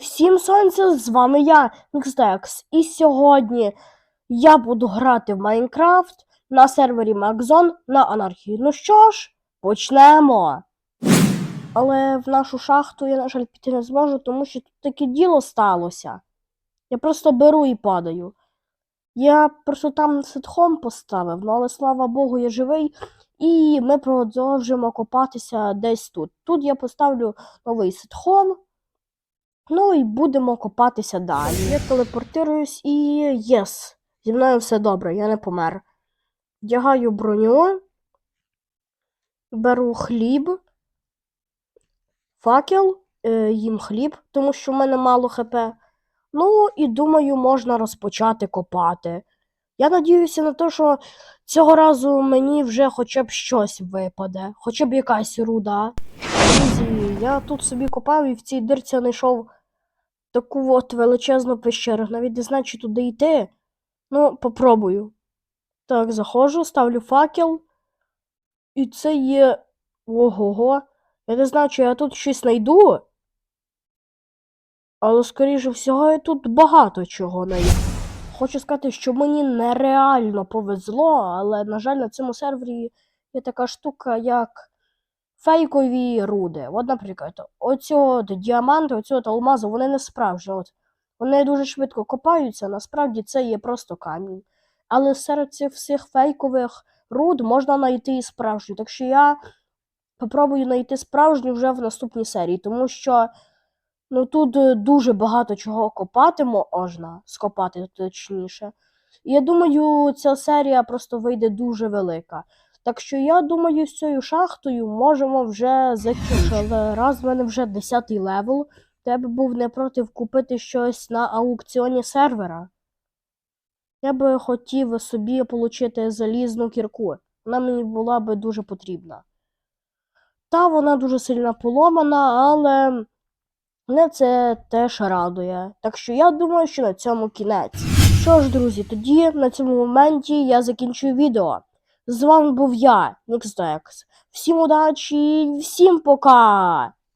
всім сонця, з вами я, Мікстекс. І сьогодні я буду грати в Майнкрафт на сервері Макзон на анархії. Ну що ж, почнемо. Але в нашу шахту я, на жаль, піти не зможу, тому що тут таке діло сталося. Я просто беру і падаю. Я просто там ситхом поставив, ну але слава Богу, я живий. І ми продовжимо копатися десь тут. Тут я поставлю новий ситхом. Ну і будемо копатися далі. Я телепортируюсь і єс. Зі мною все добре, я не помер. Вдягаю броню, беру хліб, факел, е, їм хліб, тому що в мене мало хп. Ну і думаю, можна розпочати копати. Я надіюся на те, що цього разу мені вже хоча б щось випаде, хоча б якась руда. Друзі, я тут собі копав і в цій дирці знайшов таку от величезну пещеру. Навіть не знаю, чи туди йти. Ну, попробую. Так, заходжу, ставлю факел. І це є. Ого-го. Я не знаю, чи я тут щось знайду. Але, скоріше всього, я тут багато чого знайду. Хочу сказати, що мені нереально повезло, але, на жаль, на цьому сервері є така штука, як фейкові руди. От, наприклад, оці от діаманти, оці от алмази, вони не справжні. От. Вони дуже швидко копаються, насправді це є просто камінь. Але серед цих всіх фейкових руд можна знайти і справжню. Так що я попробую знайти справжню вже в наступній серії, тому що ну, тут е, дуже багато чого копати можна, скопати точніше. І я думаю, ця серія просто вийде дуже велика. Так що я думаю, з цією шахтою можемо вже закінчити. Раз в мене вже 10 левел, я би був не проти купити щось на аукціоні сервера. Я би хотів собі отримати залізну кірку. Вона мені була би дуже потрібна. Та вона дуже сильно поломана, але мене це теж радує. Так що я думаю, що на цьому кінець. Що ж, друзі, тоді на цьому моменті я закінчую відео. З вами був я, Мікстекс. Всім удачі, всім пока!